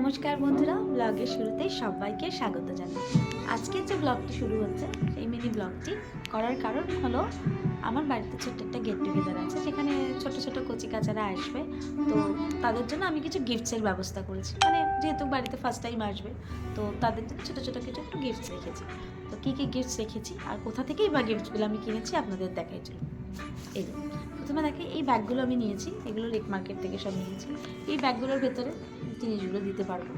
নমস্কার বন্ধুরা ব্লগের শুরুতেই সবাইকে স্বাগত জানাই। আজকে যে ব্লগটি শুরু হচ্ছে, সেই মিনি ব্লগটি করার কারণ হলো, আমার বাড়িতে ছোট্ট একটা গেট টুগেদার আছে, সেখানে ছোট ছোট কচি কাচারা আসবে। তো তাদের জন্য আমি কিছু গিফটসের ব্যবস্থা করেছি। মানে যেহেতু বাড়িতে ফার্স্ট টাইম আসবে, তো তাদের জন্য ছোটো ছোটো কিছু একটু গিফটস রেখেছি। তো কী কী গিফটস রেখেছি, আর কোথা থেকেই বা গিফটসগুলো আমি কিনেছি, আপনাদের দেখাই চলুন। এই প্রথমে দেখে এই ব্যাগগুলো আমি নিয়েছি, এগুলো রেক মার্কেট থেকে সব নিয়েছি। এই ব্যাগগুলোর ভেতরে জিনিসগুলো দিতে পারব।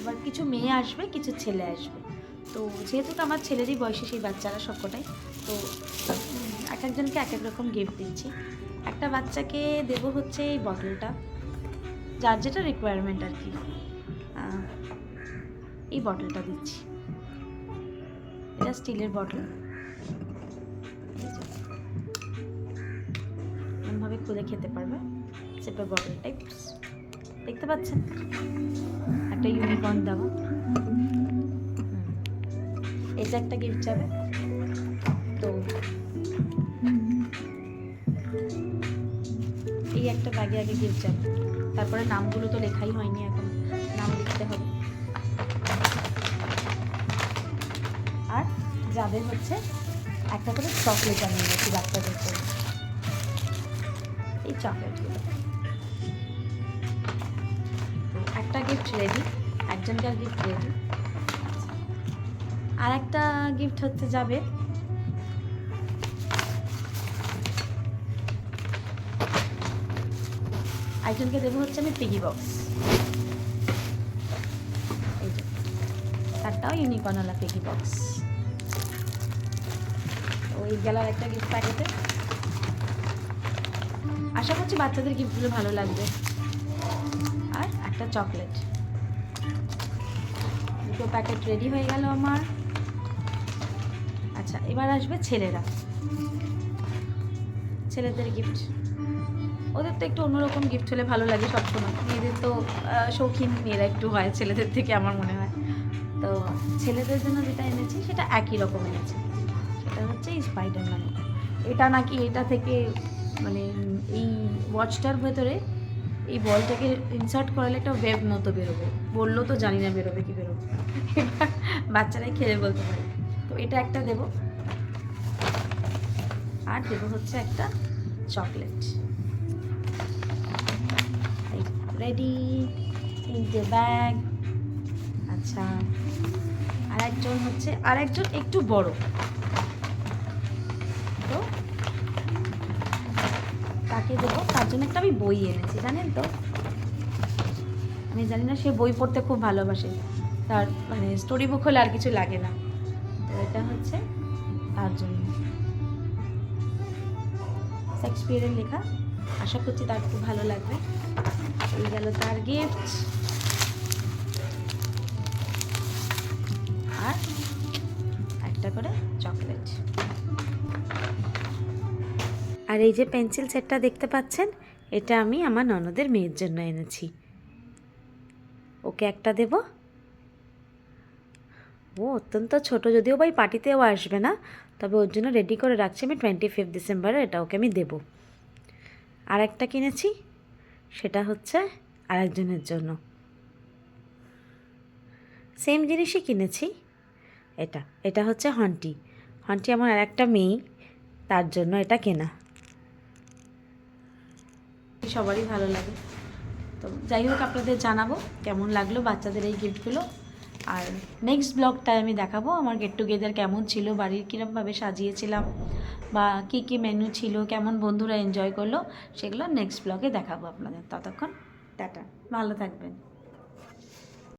এবার কিছু মেয়ে আসবে, কিছু ছেলে আসবে। তো যেহেতু তো আমার ছেলেরই বয়সে, সেই বাচ্চারা সবকটাই, তো এক একজনকে এক এক রকম গিফট দিচ্ছি। একটা বাচ্চাকে দেবো হচ্ছে এই বটলটা যার যেটা রিকোয়ারমেন্ট আর কি। এই বটলটা দিচ্ছি। এটা স্টিলের বটল এমনভাবে খুলে খেতে পারবে। সেটা বটল টাইপস দেখতে পাচ্ছেন? একটা ইউনিকর্ন দেওয়া এটা একটা গিফট যাবে। তো এই একটা ব্যাগে আগে গিফট যাবে। তারপরে নামগুলো তো লেখাই হয়নি এখন। নাম লিখতে হবে। আর যাবে হচ্ছে একটা করে চকলেট আমি নিয়েছি বাচ্চাদের জন্য। এই চকলেটগুলো একটা গিফট রেডি একজনকার গিফট রেডি আর একটা গিফট হচ্ছে যাবে। একজনকে দেবো হচ্ছে আমি পিগি বক্স এই তারটাও ইউনিকর্নওয়ালা পিগি বক্স ওই গেলার একটা গিফট প্যাকেটে আশা করছি বাচ্চাদের গিফটগুলো ভালো লাগবে। একটা চকলেট। দুটো প্যাকেট রেডি হয়ে গেল আমার। আচ্ছা এবার আসবে ছেলেরা। ছেলেদের গিফট ওদের তো একটু অন্যরকম গিফট হলে ভালো লাগে সবসময়। মেয়েদের তো শৌখিন মেয়েরা একটু হয়, ছেলেদের থেকে আমার মনে হয়। তো ছেলেদের জন্য যেটা এনেছি, সেটা একই রকম এনেছি। সেটা হচ্ছে স্পাইডারম্যান এটা নাকি এটা থেকে মানে এই ওয়াচটার ভেতরে এই বলটাকে ইনসার্ট করালে একটা ওয়েব মতো বেরোবে। বলল তো জানি না বেরোবে কি বেরোবে। বাচ্চারাই খেলে বলতে পারে। তো এটা একটা দেব। আর দেবো হচ্ছে একটা চকলেট রেডি তিনটে ব্যাগ আচ্ছা। আর একজন হচ্ছে আর একজন একটু বড়। তাকে দেবো। তার জন্য একটা আমি বই এনেছি, জানেন তো? আমি জানি না সে বই পড়তে খুব ভালোবাসে। তার মানে স্টোরি বুক হলে আর কিছু লাগে না। তো এটা হচ্ছে তার জন্য। শেক্সপিয়ারের লেখা। আশা করছি তার খুব ভালো লাগবে। এই গেল তার গিফট আর একটা করে চকলেট আর এই যে পেন্সিল সেটটা দেখতে পাচ্ছেন, এটা আমি আমার ননদের মেয়ের জন্য এনেছি। ওকে একটা দেব? ও, অত্যন্ত ছোট, যদিও বা এই পার্টিতেও আসবে না, তবে ওর জন্য রেডি করে রাখছি আমি টোয়েন্টি ফিফথ ডিসেম্বরে এটা ওকে আমি দেবো। আর একটা কিনেছি, সেটা হচ্ছে আরেকজনের জন্য। সেম জিনিসই কিনেছি, এটা এটা হচ্ছে হন্টি হন্টি আমার আর একটা মেয়ে, তার জন্য এটা কেনা। সবারই ভালো লাগে। তো যাই হোক, আপনাদের জানাব কেমন লাগল বাচ্চাদের এই গিফটগুলো আর নেক্সট ব্লগটায় আমি দেখাবো আমার গেট টুগেদার কেমন ছিল, বাড়ির কীরকমভাবে সাজিয়েছিলাম, বা কি কি মেনু ছিল, কেমন বন্ধুরা এনজয় করল, সেগুলো নেক্সট ব্লগে দেখাবো আপনাদের। ততক্ষণ, টাটা। ভালো থাকবেন।